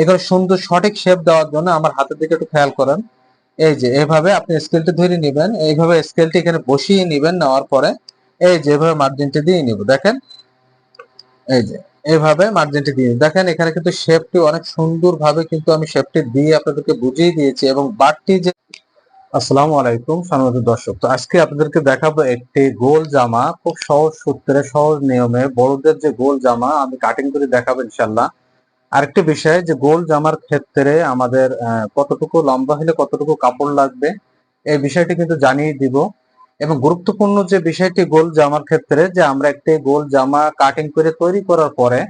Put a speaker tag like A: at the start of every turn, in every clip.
A: এগুলো সুন্দর সঠিক শেপ দেওয়ার জন্য আমার হাতের দিকে একটু খেয়াল করেন। এই যে, এভাবে আপনি স্কেলটি ধরে নেবেন, এইভাবে স্কেলটি এখানে বসিয়ে নেবেন নেওয়ার পরে, এই যে, এভাবে মার্জিনটি দিয়ে নিব। দেখেন, এই যে এইভাবে মার্জিনটি দিয়ে দেখেন, এখানে কিন্তু শেপটি অনেক সুন্দর ভাবে কিন্তু আমি শেপটি দিয়ে আপনাদেরকে বুঝিয়ে দিয়েছি এবং বাটটি যে আসসালামু আলাইকুম সম্মানিত দর্শক, তো আজকে আপনাদেরকে দেখাবো একটি গোল জামা। খুব সহজ সূত্রে, সহজ নিয়মে বড়দের যে গোল জামা, আমি কাটিং করে দেখাবো ইনশাল্লাহ আরেকটি বিষয় যে গোল জামার ক্ষেত্রে আমাদের কতটুকু লম্বা হলে কতটুকু কাপড় লাগবে, এই বিষয়টি কিন্তু জানিয়ে দিব। এবং গুরুত্বপূর্ণ যে বিষয়টি গোল জামার ক্ষেত্রে, যে আমরা একটি গোল জামা কাটিং করে তৈরি করার পরে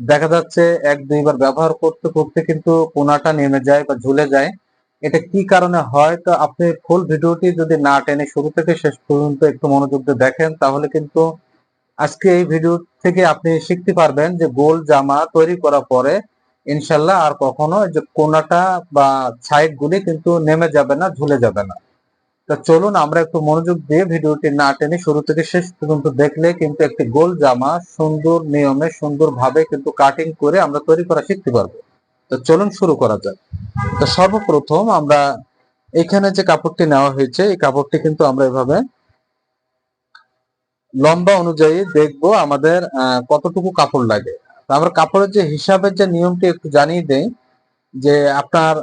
A: দেখা যাচ্ছে এক, দুইবার ব্যবহার করতে করতে কিন্তু কোনাটা নেমে যায় বা ঝুলে যায়। এটা কি কারণে হয়? তো আপনি ফুল ভিডিওটি যদি না টেনে শুরু থেকে শেষ পর্যন্ত একটু মনোযোগ দেখেন, তাহলে কিন্তু আজকে এই ভিডিও থেকে আপনি শিখতে পারবেন যে গোল জামা তৈরি করার পরে ইনশাল্লাহ আর কখনো যে কোনাটা বা সাইড গুলি কিন্তু নেমে যাবে না, ঝুলে যাবে না। তো চলুন আমরা একটু মনোযোগ দিয়ে ভিডিওটি না টেনে শুরু থেকে শেষ পর্যন্ত দেখলে কিন্তু একটি গোল জামা সুন্দর নিয়মে সুন্দর ভাবে কিন্তু কাটিং করে আমরা তৈরি করা শিখতে পারব। তো চলুন শুরু করা যাক। তো সর্বপ্রথম আমরা এখানে যে কাপড়টি নেওয়া হয়েছে, এই কাপড়টি কিন্তু আমরা এভাবে লম্বা অনুযায়ী দেখব আমাদের কতটুকু কাপড় লাগে। আমরা কাপড়ের যে হিসাবের যে নিয়মটি একটু জানিয়ে দেই, যে আপনার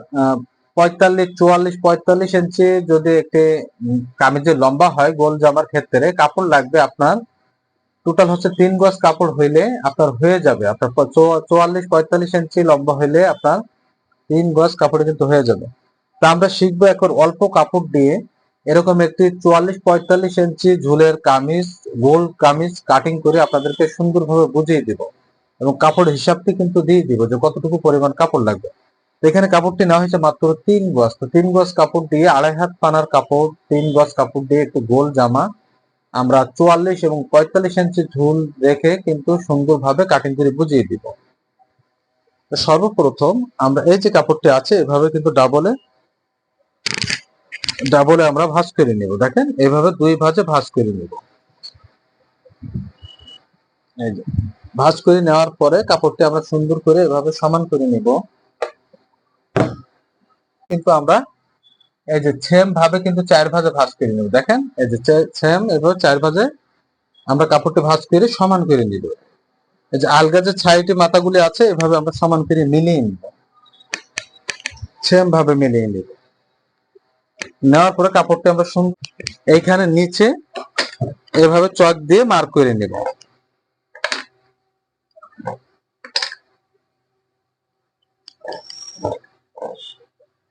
A: পঁয়তাল্লিশ, চুয়াল্লিশ, পঁয়তাল্লিশ ইঞ্চি যদি একটি কামিজের লম্বা হয় গোল জামার ক্ষেত্রে, কাপড় লাগবে আপনার টোটাল হচ্ছে তিন গজ কাপড় হইলে আপনার হয়ে যাবে। আপনার চুয়াল্লিশ, পঁয়তাল্লিশ ইঞ্চি লম্বা হইলে আপনার তিন গজ কাপড়ে কিন্তু হয়ে যাবে। তা আমরা শিখব এখন অল্প কাপড় দিয়ে এরকম একটি চুয়াল্লিশ পঁয়তাল্লিশ ইঞ্চি ঝুলের কামিজ, গোল কামিজ কাটিং করে আপনাদেরকে সুন্দরভাবে বুঝিয়ে দিব এবং কাপড় হিসাবটি কিন্তু দিয়ে দিব যে কতটুকু পরিমাণ কাপড় লাগবে। এখানে কাপড়টি নেওয়া হয়েছে মাত্র তিন গজ। তো তিন গজ কাপড় দিয়ে আড়াই হাত পানার কাপড়, তিন গজ কাপড় দিয়ে একটু গোল জামা। আমরা চুয়াল্লিশ এবং পঁয়তাল্লিশ ইঞ্চি ঝুল রেখে কিন্তু সুন্দরভাবে কাটিং করে বুঝিয়ে দিব। সর্বপ্রথম আমরা এই যে কাপড়টি আছে, এভাবে কিন্তু ডাবলে ডাবলে আমরা ভাঁজ করে নিব, দেখেন? এইভাবে দুই ভাঁজে ভাঁজ করে নিব। এই যে, ভাঁজ করে নেওয়ার পরে কাপড়টি আমরা সুন্দর করে এভাবে সমান করে নিব। কিন্তু আমরা এই যে সেম ভাবে কিন্তু চার ভাঁজে ভাঁজ করে নিব, দেখেন? এই যে সেম এভাবে চার ভাঁজে আমরা কাপড়টি ভাঁজ করে সমান করে নিব। এই যে আলগা যে ছাইটি মাথাগুলি আছে, এভাবে আমরা সমান করে মিলিয়ে নিব। সেম ভাবে মিলিয়ে নিব। নেওয়ার পরে কাপড়টি আমরা এইখানে নিচে এভাবে চক দিয়ে মার্ক করে নিব।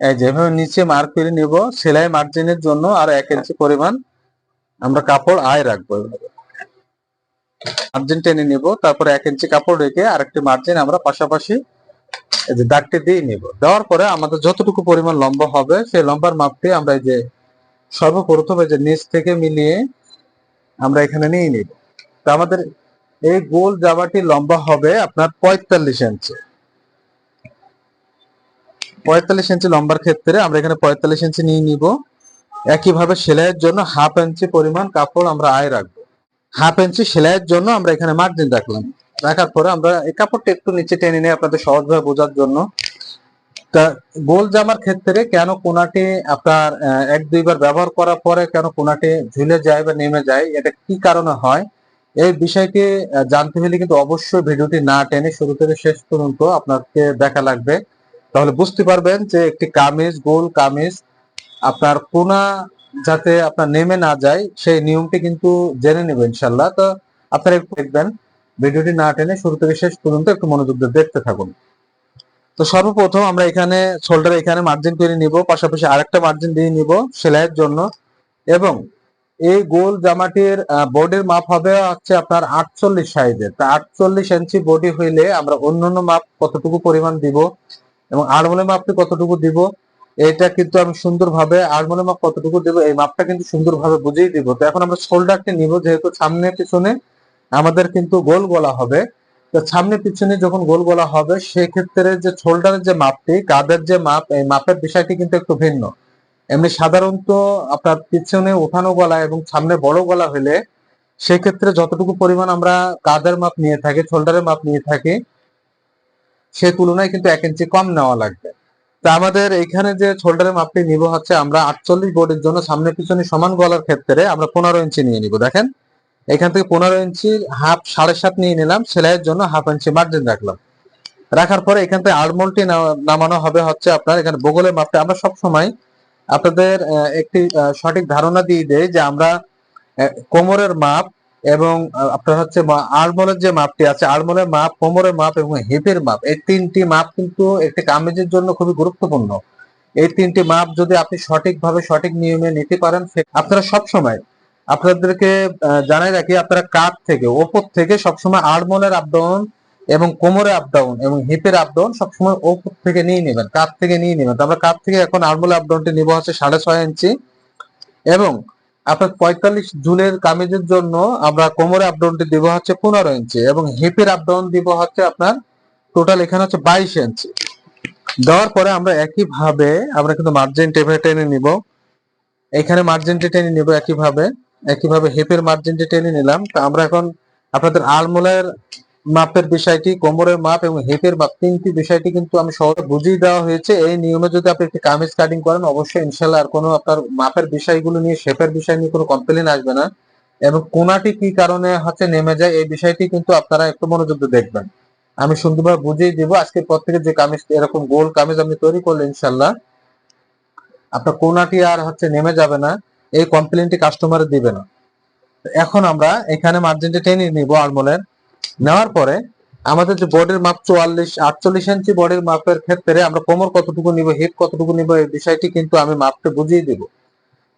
A: এই যেভাবে নিচে মার্ক করে নিব। সেলাই মার্জিনের জন্য আর এক ইঞ্চি পরিমাণ আমরা কাপড় আয় রাখব। মার্জিন টেনে নিব, তারপরে এক ইঞ্চি কাপড় রেখে আরেকটি মার্জিন আমরা পাশাপাশি যে দাগটি দিয়ে নিব। দেওয়ার পরে আমাদের যতটুকু পরিমাণ লম্বা হবে, সেই লম্বার মাপটি আমরা এই যে সর্বপ্রথম এই যে নিচ থেকে মিলিয়ে আমরা এখানে নিয়ে নিব। তো আমাদের এই গোল জামাটি লম্বা হবে আপনার পঁয়তাল্লিশ ইঞ্চি। পঁয়তাল্লিশ ইঞ্চি লম্বার ক্ষেত্রে আমরা এখানে পঁয়তাল্লিশ ইঞ্চি নিয়ে নিব। একইভাবে সেলাইয়ের জন্য হাফ ইঞ্চি পরিমাণ কাপড় আমরা আয় রাখব। হাফ ইঞ্চি সেলাইয়ের জন্য আমরা এখানে মার্জিন রাখলাম। রাখার পরে আমরা এই কাপড়টা একটু নিচে টেনে নিয়ে আপনাদের সহজভাবে বোঝার জন্য। তা গোল জামার ক্ষেত্রে কেন কোনাটি আপনার এক দুইবার ব্যবহার করার পরে কেন কোনাটি ঝুলে যায় বা নেমে যায়, এটা কি কারণে হয়? এই বিষয়টি জানতে হলে কিন্তু অবশ্যই ভিডিওটি না টেনে শুরু থেকে শেষ পর্যন্ত আপনাকে দেখা লাগবে। তাহলে বুঝতে পারবেন যে একটি কামিজ, গোল কামিজ, আপনার কোনা যাতে আপনার নেমে না যায়, সেই নিয়মটি কিন্তু জেনে নেবেন ইনশাল্লাহ তো আপনারা একটু দেখবেন ভিডিওটি না টেনে শুরু থেকে শেষ পর্যন্ত একটু মনোযোগ দিয়ে দেখতে থাকুন। তো সর্বপ্রথম আমরা এখানে শোল্ডার এখানে মার্জিন করে নিব, পাশাপাশি আরেকটা মার্জিন দিয়ে নিব সেলাইয়ের জন্য। এবং এই গোল জামাটির বডির মাপ হবে হচ্ছে আপনার আটচল্লিশ সাইজের তা আটচল্লিশ ইঞ্চি বডি হইলে আমরা অন্যান্য মাপ কতটুকু পরিমাণ দিব এবং আড়মোলে মাপটি কতটুকু দিব, এটা কিন্তু আমি সুন্দরভাবে আড়মোলে মাপ কতটুকু দিব, এই মাপটা কিন্তু সুন্দরভাবে বুঝিয়ে দিব। তো এখন আমরা শোল্ডারটি নিব যেহেতু সামনে পিছনে। আমাদের কিন্তু গোল গলা হবে। তো সামনে পিছনে যখন গোল গলা হবে, সেক্ষেত্রে যে শোল্ডারের যে মাপটি কাঁধের যে মাপ, এই মাপের বিষয়টি কিন্তু একটু ভিন্ন। এমনি সাধারণত আপনার পিছনে ওঠানো গলা এবং সামনে বড় গলা হলে সেক্ষেত্রে যতটুকু পরিমাণ আমরা কাঁধের মাপ নিয়ে থাকি শোল্ডারের মাপ নিয়ে থাকি, সে তুলনায় কিন্তু এক ইঞ্চি কম নেওয়া লাগবে। তা আমাদের এখানে যে শোল্ডারের মাপটি নিব হচ্ছে আমরা আটচল্লিশ বডির জন্য সামনে পিছনে সমান গলার ক্ষেত্রে আমরা পনেরো ইঞ্চি নিয়ে নিব। দেখেন এখান থেকে পনেরো ইঞ্চি হাফ সাড়ে সাত নিয়ে নিলাম, সেলাইয়ের জন্য হাফ ইঞ্চি মার্জিন রাখলাম। রাখার পরে এখান থেকে আলমোলটি নামানো হবে হচ্ছে আপনার এখানে বগলের মাপটা। আমরা সব সময় আপনাদের একটি সঠিক ধারণা দিয়ে দেয় যে আমরা কোমরের মাপ এবং আপনার হচ্ছে আলমোলের যে মাপটি আছে আলমোলের মাপ, কোমরের মাপ এবং হিপের মাপ, এই তিনটি মাপ কিন্তু একটি কামিজের জন্য খুবই গুরুত্বপূর্ণ। এই তিনটি মাপ যদি আপনি সঠিকভাবে সঠিক নিয়মে নিতে পারেন আপনারা সব সময় আপনাদেরকে জানাই রাখি, আপনারা কাপ থেকে, ওপর থেকে সবসময় আড়মোলের আপডাউন এবং কোমরে আপডাউন এবং হিপের আপডাউন সবসময় ওপর থেকে নিয়ে নেবেন কাপ থেকে নিয়ে নেবেন। তো আমরা কাপ থেকে এখন আড়মোলের আপডাউনটি নিব হচ্ছে সাড়ে ছয় ইঞ্চি এবং আপনার পঁয়তাল্লিশ জুলের কামিজের জন্য আমরা কোমরে আপডাউনটি দিব হচ্ছে পনেরো ইঞ্চি এবং হিপের আপডাউন দিব হচ্ছে আপনার টোটাল এখানে হচ্ছে বাইশ ইঞ্চি। দেওয়ার পরে আমরা একইভাবে আমরা কিন্তু মার্জিন টেপে টেনে নিব। এখানে মার্জিনটি টেনে নিব একইভাবে। একইভাবে হেপের মার্জিনটি টেনে নিলাম, তো আমরা এখন আপনাদের আলমোলের মাপের বিষয়টি, কোমরের মাপ এবং হেপের মাপ, তিনটি বিষয়টি কিন্তু আমি সহজে বুঝিয়ে দেওয়া হয়েছে। এই নিয়মে যদি আপনি একটি কামিজ কাটিং করেন, অবশ্যই ইনশাল্লাহ আর কোনো আপনার মাপের বিষয়গুলো নিয়ে শেপের বিষয় নিয়ে কোনো কমপ্লেন আসবে না। এবং কোনাটি কি কারণে হচ্ছে নেমে যায়, এই বিষয়টি কিন্তু আপনারা একটু মনোযোগ দেখবেন। আমি সুন্দরভাবে বুঝিয়ে দিব, আজকের পর থেকে যে কামিজ, এরকম গোল কামিজ আপনি তৈরি করলে ইনশাল্লাহ আপনার কোনাটি আর হচ্ছে নেমে যাবে না। এই কমপ্লেনটি কাস্টমার দিবে না। এখন আমরা এখানে মার্জিনটি টেনে নিব আলমোলের। নেওয়ার পরে আমাদের যে বডির মাপ চুয়াল্লিশ, আটচল্লিশ ইঞ্চি বডির মাপের ক্ষেত্রে আমরা কোমর কতটুকু নিব হিপ কতটুকু নিব, এই বিষয়টি কিন্তু আমি মাপটা বুঝিয়ে দিব।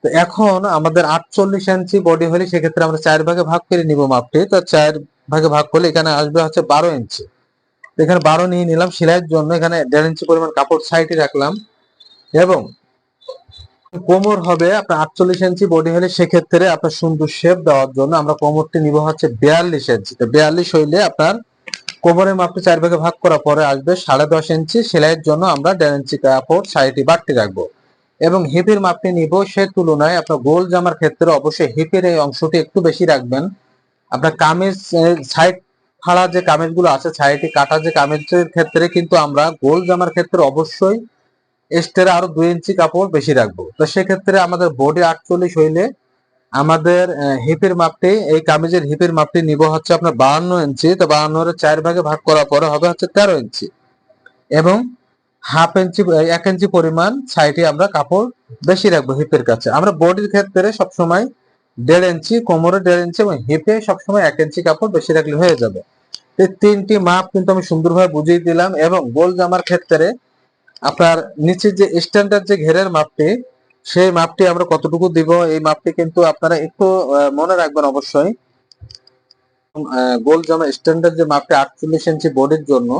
A: তো এখন আমাদের আটচল্লিশ ইঞ্চি বডি হলে সেক্ষেত্রে আমরা চার ভাগে ভাগ করে নিব মাপটি তো চার ভাগে ভাগ করলে এখানে আসবে হচ্ছে বারো ইঞ্চি এখানে বারো নিয়ে নিলাম, সেলাইয়ের জন্য এখানে দেড় ইঞ্চি পরিমাণ কাপড় সাইডে রাখলাম। এবং কোমর হবে আপনার আটচল্লিশ ইঞ্চি বডি হলে সেক্ষেত্রে আপনার সুন্দর শেপ দেওয়ার জন্য আমরা কোমরটি নিব হচ্ছে বিয়াল্লিশ ইঞ্চি বিয়াল্লিশ হইলে আপনার কোমরের মাপটি চার ভাগে ভাগ করার পরে আসবে সাড়ে দশ ইঞ্চি সেলাইয়ের জন্য আমরা দেড় ইঞ্চি কাপড় সাইডটি বাড়তি রাখব। এবং হিপের মাপটি নিব সে তুলনায় আপনার গোল জামার ক্ষেত্রে অবশ্যই হিপের এই অংশটি একটু বেশি রাখবেন। আপনার কামিজ সাইড ফাড়া যে কামিজগুলো আছে, সাইডে কাটা যে কামিজের ক্ষেত্রে কিন্তু আমরা গোল জামার ক্ষেত্রে অবশ্যই এক্সট্রা আরও দুই ইঞ্চি কাপড় বেশি রাখব। তো সেক্ষেত্রে আমাদের বডি আটচল্লিশ হইলে আমাদের হিপের মাপটি, এই কামিজের হিপের মাপটি নিব হচ্ছে আপনার বাহান্ন ইঞ্চি। তো বাহান্ন চার ভাগে ভাগ করার পরে হবে হচ্ছে তেরো ইঞ্চি। এবং হাফ ইঞ্চি এক ইঞ্চি পরিমাণ সাইডে আমরা কাপড় বেশি রাখব হিপের কাছে। আমরা বডির ক্ষেত্রে সবসময় দেড় ইঞ্চি, কোমরে দেড় ইঞ্চি এবং হিপে সবসময় এক ইঞ্চি কাপড় বেশি রাখলে হয়ে যাবে। তিনটি মাপ কিন্তু আমি সুন্দরভাবে বুঝিয়ে দিলাম এবং গোল জামার ক্ষেত্রে আপনার নিচে যে স্ট্যান্ডার্ড যে ঘেরের মাপটি, সেই মাপটি আমরা কতটুকু দিব? এই মাপটি কিন্তু আপনারা একটু মনে রাখবেন অবশ্যই। গোল জামা স্ট্যান্ডার্ড যে মাপটি আটচল্লিশ ইঞ্চি বডির জন্য,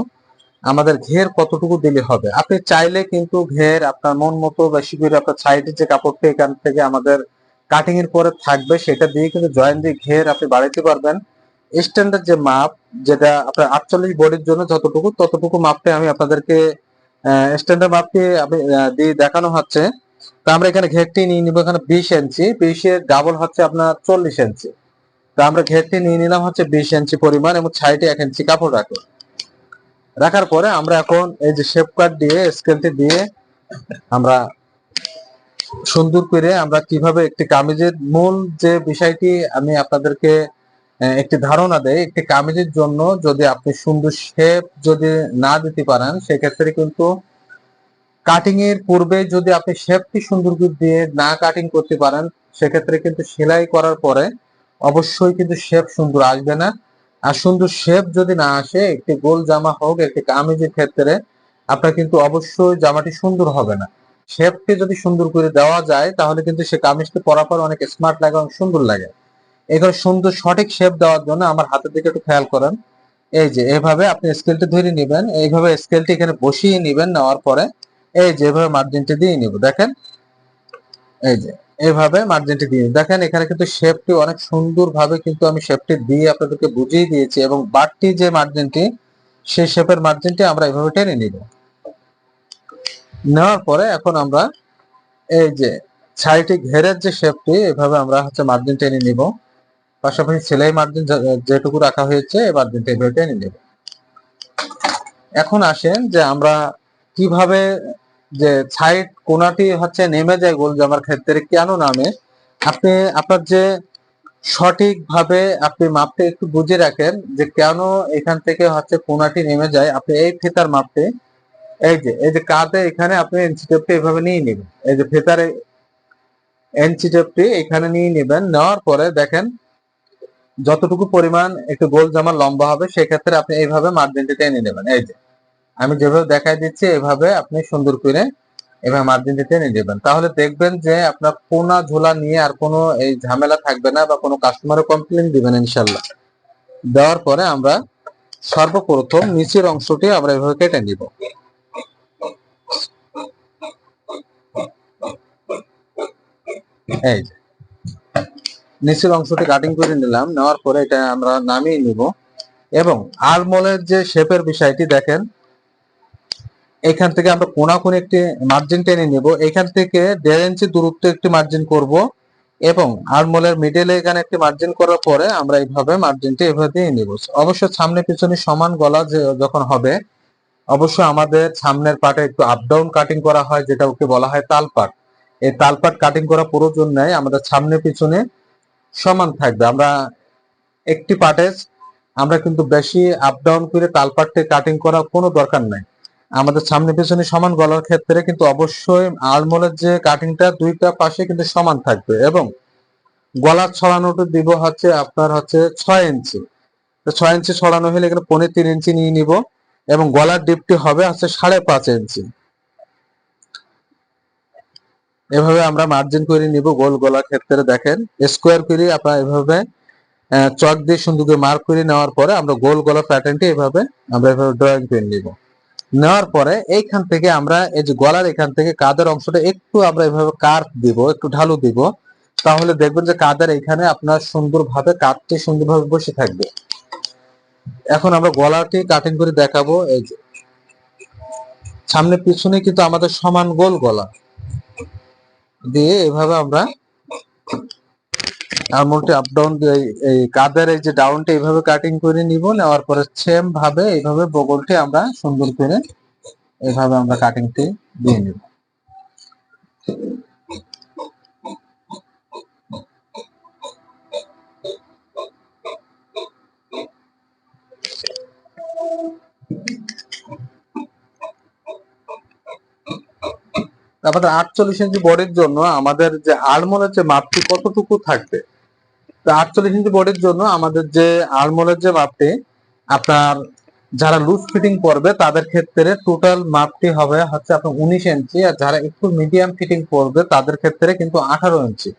A: আমাদের ঘের কতটুকু দিলে হবে? আপনি চাইলে কিন্তু ঘের আপনার মন মতো বেশি করে আপনার সাইডের যে কাপড়টি, এখান থেকে আমাদের কাটিং এর পরে থাকবে, সেটা দিয়ে কিন্তু জয়েন দিয়ে ঘের আপনি বাড়াইতে পারবেন। স্ট্যান্ডার্ড যে মাপ, যেটা আপনার আটচল্লিশ বডির জন্য যতটুকু, ততটুকু মাপটা আমি আপনাদেরকে স্ট্যান্ডার্ড মাপটি দিয়ে দেখানো হচ্ছে। তো আমরা এখানে ঘেরটি নিয়ে নিব, এখানে বিশ ইঞ্চি বিশের ডাবল হচ্ছে আপনার চল্লিশ ইঞ্চি তো আমরা ঘেরটি নিয়ে নিলাম হচ্ছে বিশ ইঞ্চি পরিমাণ এবং সাইডে এক ইঞ্চি কাপড় রাখলাম রাখার পরে আমরা এখন এই যে শেপ কাট দিয়ে স্কেলটি দিয়ে আমরা সুন্দর করে আমরা কীভাবে একটি কামিজের মূল যে বিষয়টি আমি আপনাদেরকে একটি ধারণা দেয়, একটি কামিজের জন্য যদি আপনি সুন্দর শেপ যদি না দিতে পারেন, সেক্ষেত্রে কিন্তু কাটিং এর পূর্বে যদি আপনি শেপটি সুন্দর দিয়ে না কাটিং করতে পারেন, সেক্ষেত্রে কিন্তু সেলাই করার পরে অবশ্যই কিন্তু শেপ সুন্দর আসবে না। আর সুন্দর শেপ যদি না আসে, একটি গোল জামা হোক, একটি কামিজের ক্ষেত্রে আপনার কিন্তু অবশ্যই জামাটি সুন্দর হবে না। শেপটি যদি সুন্দর করে দেওয়া যায়, তাহলে কিন্তু সে কামিজটি পরার পর অনেক স্মার্ট লাগে এবং সুন্দর লাগে। এখানে সুন্দর সঠিক শেপ দেওয়ার জন্য আমার হাতের দিকে একটু খেয়াল করেন। এই যে, এভাবে আপনি স্কেলটি ধরে নেবেন, এইভাবে স্কেলটি এখানে বসিয়ে নেবেন, নেওয়ার পরে এই যে, এভাবে মার্জিনটি দিয়ে নিব, দেখেন। এই যে, এভাবে মার্জিনটি দিয়ে দেখেন, এখানে কিন্তু শেপটি অনেক সুন্দর ভাবে কিন্তু আমি শেপটি দিয়ে আপনাদেরকে বুঝিয়ে দিয়েছি এবং বাড়তি যে মার্জিনটি সেই শেপের মার্জিনটি আমরা এভাবে টেনে নিব। নেওয়ার পরে এখন আমরা এই যে সাইডে ঘেরের যে শেপটি এভাবে আমরা হচ্ছে মার্জিন টেনে নিব। পাশাপাশি সেলাই মার্জিন যেটুকু রাখা হয়েছে, এই মার্জিনটা এভাবে টেনে নিব এখন আসেন যে আমরা কীভাবে যে সাইড কোনাটি হচ্ছে নেমে যায় গোল জামার ক্ষেত্রে, কেন নামে? আপনি, আপনার যে সঠিকভাবে আপনি মাপতে একটু বুঝে রাখেন যে কেন এখান থেকে হচ্ছে কোনাটি নেমে যায়। আপনি এই ফেতার মাপটি, এই যে এই যে কাতে এখানে আপনি এনসি টেপটি এভাবে নিয়ে নেবেন। এই যে ফিতারে এনসি টেপটি এখানে নিয়ে নেবেন। নেওয়ার পরে দেখেন যতটুকু পরিমাণ একটু গোল জামা লম্বা হবে, সেক্ষেত্রে আপনি এইভাবে মার্জিনটি টেনে নেবেন। এই যে, আমি যেভাবে দেখাই দিচ্ছি, এভাবে আপনি সুন্দর করে এভাবে মার্জিনটি টেনে নেবেন। তাহলে দেখবেন যে আপনার কোনা ঝোলা নিয়ে আর কোনো এই ঝামেলা থাকবে না বা কোনো কাস্টমারের কমপ্লেন দিবেন ইনশাল্লাহ দেওয়ার পরে আমরা সর্বপ্রথম নিচের অংশটি আমরা এভাবে কেটে নিব। এই যে নিচের অংশটি কাটিং করে নিলাম। নেওয়ার পরে এটা আমরা নামিয়ে নিব। এবং আলমোলের যে শেপের বিষয়টি দেখেন, এখান থেকে আমরা কোনাকুনি একটি মার্জিন টেনে নিব। এখান থেকে দেড় ইঞ্চি দূরত্ব একটি মার্জিন করব। এবং আলমোলের মিডলে এখানে একটি মার্জিন করার পরে আমরা এইভাবে মার্জিনটি এভাবে দিয়ে নিব। অবশ্য সামনে পিছনে সমান গলা যে যখন হবে, অবশ্য আমাদের সামনের পাটে একটু আপ ডাউন কাটিং করা হয় যেটা ওকে বলা হয় তালপাট। এই তালপাট কাটিং করা প্রয়োজন নেই আমাদের সামনে পিছনে সমান থাকবে। আমরা একটি পার্টে আমরা কিন্তু বেশি আপ ডাউন করে তালপাটটি কাটিং করা কোনো দরকার নাই। আমাদের সামনে পেছনে সমান গলার ক্ষেত্রে কিন্তু অবশ্যই আলমোলের যে কাটিংটা দুইটা পাশে কিন্তু সমান থাকবে এবং গলার ছড়ানোটা দিব হচ্ছে আপনার হচ্ছে ছয় ইঞ্চি ছয় ইঞ্চি ছড়ানো হলে এখানে পনেরো তিন ইঞ্চি নিয়ে নিব এবং গলার ডিপটি হবে হচ্ছে সাড়ে পাঁচ ইঞ্চি এভাবে আমরা মার্জিন করে নিব গোল গলার ক্ষেত্রে দেখেন স্কোয়ার করে আপনারা এভাবে চক দিয়ে সুন্দর মার্ক করে নেওয়ার পরে আমরা গোল গলা প্যাটার্নটি এভাবে আমরা এভাবে ড্রয়িং করে নিব। নেওয়ার পরে এইখান থেকে আমরা এই যে গলার এখান থেকে কাদের অংশটা একটু আমরা এভাবে কার্ভ দিব, একটু ঢালু দিব, তাহলে দেখবেন যে কাদের এখানে আপনার সুন্দরভাবে কাটটি সুন্দরভাবে বসে থাকবে। এখন আমরা গলাটি কাটিং করে দেখাবো, এই যে। সামনে পিছনে কিন্তু আমাদের সমান গোল গলা। দিয়ে এভাবে আমরা আঙুলটি আপ ডাউন এই কাদের এই যে ডাউনটা এইভাবে কাটিং করে নিব, নেওয়ার পরে সেম ভাবে এইভাবে বগলটি আমরা সুন্দর করে এভাবে আমরা কাটিংটি দিয়ে নিব। আমাদের আটচল্লিশ ইঞ্চি বডির জন্য আমাদের যে আলমোলের যে মাপটি কতটুকু থাকবে? তো আটচল্লিশ ইঞ্চি বডির জন্য আমাদের যে আলমোলের যে মাপটি, আপনার যারা লুজ ফিটিং করবে তাদের ক্ষেত্রে টোটাল মাপটি হবে হচ্ছে আপনার উনিশ ইঞ্চি আর যারা একটু মিডিয়াম ফিটিং করবে তাদের ক্ষেত্রে কিন্তু আঠারো ইঞ্চি।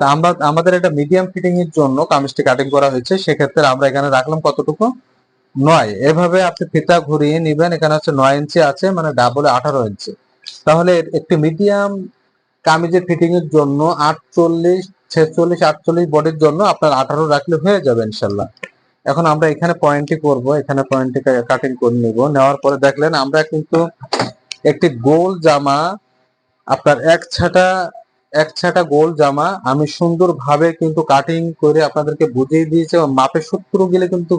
A: তা আমরা, আমাদের এটা মিডিয়াম ফিটিং এর জন্য কামিজটি কাটিং করা হয়েছে, সেক্ষেত্রে আমরা এখানে রাখলাম কতটুকু? নয়। এভাবে আপনি ফিতা ঘুরিয়ে নিবেন, এখানে হচ্ছে নয় ইঞ্চি আছে মানে ডাবল আঠারো ইঞ্চি। তাহলে একটি মিডিয়াম কামিজের ফিটিং এর জন্য আটচল্লিশ, ছেচল্লিশ, আটচল্লিশ বডির জন্য আপনার আঠারো রাখলে হয়ে যাবে ইনশাল্লাহ। এখন আমরা এখানে পয়েন্টটি করব, এখানে পয়েন্টটি কাটিং করে নিব। নেওয়ার পরে দেখলেন আমরা কিন্তু একটি গোল জামা, আপনার এক ছাটা এক ছাটা গোল জামা আমি সুন্দরভাবে কিন্তু কাটিং করে আপনাদেরকে বুঝিয়ে দিয়েছি মাপের সূত্র গেলে কিন্তু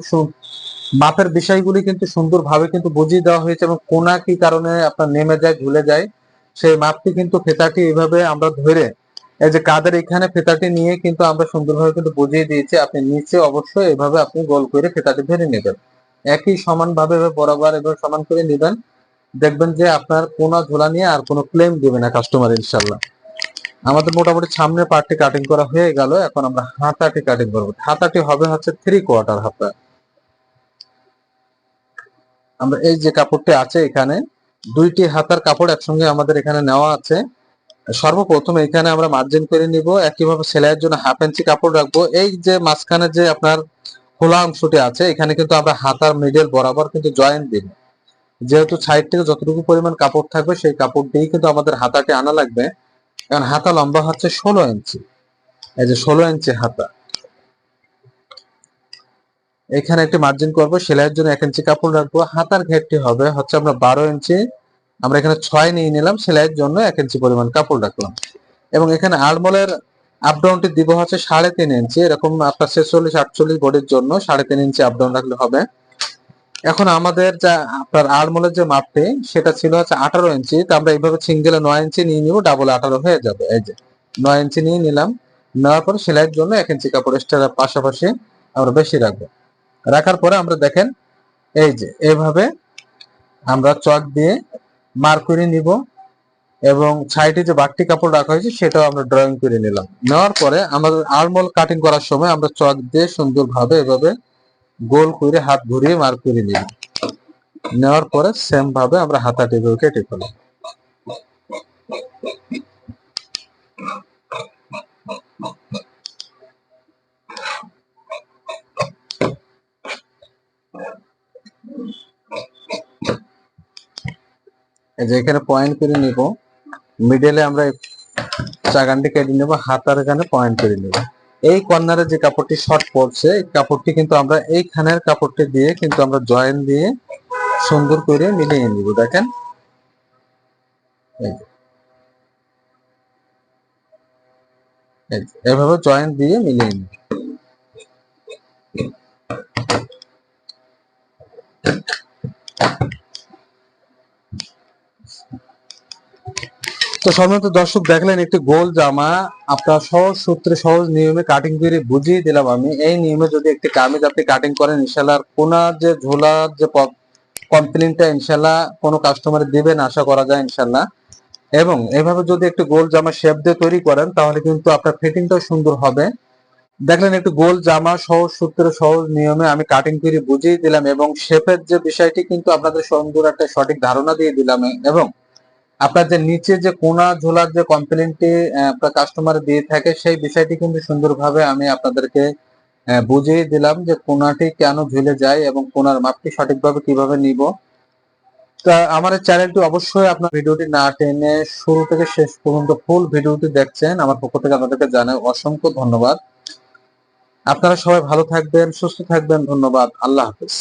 A: মাপের বিষয়গুলি কিন্তু সুন্দরভাবে কিন্তু বুঝিয়ে দেওয়া হয়েছে এবং কোনা কি কারণে আপনার নেমে যায়, ঝুলে যায়, সেই মাপটি কিন্তু ফেতাটি এইভাবে আমরা ধরে, এই যে কাদের এখানে ফেতাটি নিয়ে কিন্তু আমরা সুন্দরভাবে কিন্তু বুঝিয়ে দিয়েছি, আপনি নিচে অবশ্যই এভাবে আপনি গোল করে ফেতাটি ধরে নেবেন। একই সমানভাবে বরাবর এভাবে সমান করে নেবেন, দেখবেন যে আপনার কোনা ঝোলা নিয়ে আর কোনো ক্লেম দিবে না কাস্টমার ইনশাল্লাহ আমাদের মোটামুটি সামনের পার্টটি কাটিং করা হয়ে গেল, এখন আমরা হাতাটি কাটিং করব। হাতাটি হবে হচ্ছে থ্রি কোয়ার্টার হাতা। আমরা এই যে কাপড়টি আছে এখানে, দুইটি হাতার কাপড় একসঙ্গে আমাদের এখানে নেওয়া আছে। সর্বপ্রথম এখানে আমরা মার্জিন করে নিব, একইভাবে সেলাইয়ের জন্য হাফ ইঞ্চি কাপড় রাখব। এই যে মাঝখানে যে আপনার খোলা অংশটি আছে, এখানে কিন্তু আমরা হাতার মিডল বরাবর কিন্তু জয়েন্ট দিব যেহেতু সাইড থেকে যতটুকু পরিমাণ কাপড় থাকবে, সেই কাপড় দিয়েই কিন্তু আমাদের হাতাটি আনা লাগবে। কারণ হাতা লম্বা হচ্ছে ষোলো ইঞ্চি এই যে ষোলো ইঞ্চি হাতা। এখানে একটি মার্জিন করব, সেলাইয়ের জন্য এক ইঞ্চি কাপড় রাখব। হাতার ঘেরটি হবে হচ্ছে আমরা বারো ইঞ্চি আমরা এখানে ছয় নিয়ে নিলাম, সেলাইয়ের জন্য এক ইঞ্চি পরিমাণ কাপড় রাখলাম। এবং এখানে আলমোলের আপ ডাউনটি দিব হচ্ছে সাড়ে তিন ইঞ্চি এরকম আপনার ছেচল্লিশ, আটচল্লিশ বডির জন্য সাড়ে তিন ইঞ্চি আপ ডাউন রাখলে হবে। এখন আমাদের যা আপনার আড়মোলের যে মাপটি, সেটা ছিল হচ্ছে আঠারো ইঞ্চি তো আমরা এইভাবে সিঙ্গেলে নয় ইঞ্চি নিয়ে নিব ডাবল আঠারো হয়ে যাবে। এই যে নয় ইঞ্চি নিয়ে নিলাম, নেওয়ার পর সেলাইয়ের জন্য এক ইঞ্চি কাপড় এক্সট্রা পাশাপাশি আমরা বেশি রাখব। রাখার পরে আমরা দেখেন, এই যে, এভাবে আমরা চক দিয়ে মার্ক করে নিব এবং সাইডে যে বাড়তি কাপড় রাখা হয়েছে সেটাও আমরা ড্রয়িং করে নিলাম। নেওয়ার পরে আমাদের আরমোল কাটিং করার সময় আমরা চক দিয়ে সুন্দরভাবে এভাবে গোল করে হাত ঘুরিয়ে মার্ক করে নিব নেওয়ার পরে সেম ভাবে আমরা হাতা টেপে কেটে ফেলাম যে এখানে পয়েন্ট করে নিব। মিডলে আমরা চাগানটি কেটে নেব হাতার এখানে পয়েন্ট করে নেব। এই কর্নারে যে কাপড়টি শর্ট পড়ছে কাপড়টি কিন্তু আমরা এইখানের কাপড়টি দিয়ে কিন্তু আমরা জয়েন দিয়ে সুন্দর করে মিলিয়ে নিব, দেখেন। এভাবে জয়েন দিয়ে মিলিয়ে নিব। সম্মানিত দর্শক দেখলেন একটি গোল জামা। আপনার সহজ সূত্রে, সহজ নিয়মে কাটিং করে বুঝিয়ে দিলাম আমি। এই নিয়মে যদি একটি কামিজ আপনি কাটিং করেন ইনশাল্লাহ কোনার যে ঝোলার যে কমপ্লেনটা ইনশাল্লাহ কোনো কাস্টমার দিবেন, আশা করা যায় ইনশাল্লাহ এবং এভাবে যদি একটি গোল জামা শেপ দিয়ে তৈরি করেন, তাহলে কিন্তু আপনার ফিটিংটাও সুন্দর হবে। দেখলেন একটু গোল জামা, সহজ সূত্রে, সহজ নিয়মে আমি কাটিং করে বুঝিয়ে দিলাম এবং শেপের যে বিষয়টি কিন্তু আপনাদের সুন্দর একটা সঠিক ধারণা দিয়ে দিলাম। এবং আপনার যে নিচে যে কোনা ঝোলার যে কমপ্লেনটি আপনার কাস্টমার দিয়ে থাকে, সেই বিষয়টি কিন্তু সুন্দরভাবে আমি আপনাদেরকে বুঝিয়ে দিলাম যে কোনাটি কেন ঝুলে যায় এবং কোনার মাপটি সঠিকভাবে কীভাবে নিব। তা আমার চ্যানেলটি অবশ্যই আপনার ভিডিওটি না টেনে শুরু থেকে শেষ পর্যন্ত ফুল ভিডিওটি দেখছেন, আমার পক্ষ থেকে আপনাদেরকে জানাই অসংখ্য ধন্যবাদ। আপনারা সবাই ভালো থাকবেন, সুস্থ থাকবেন, ধন্যবাদ। আল্লাহ হাফিজ।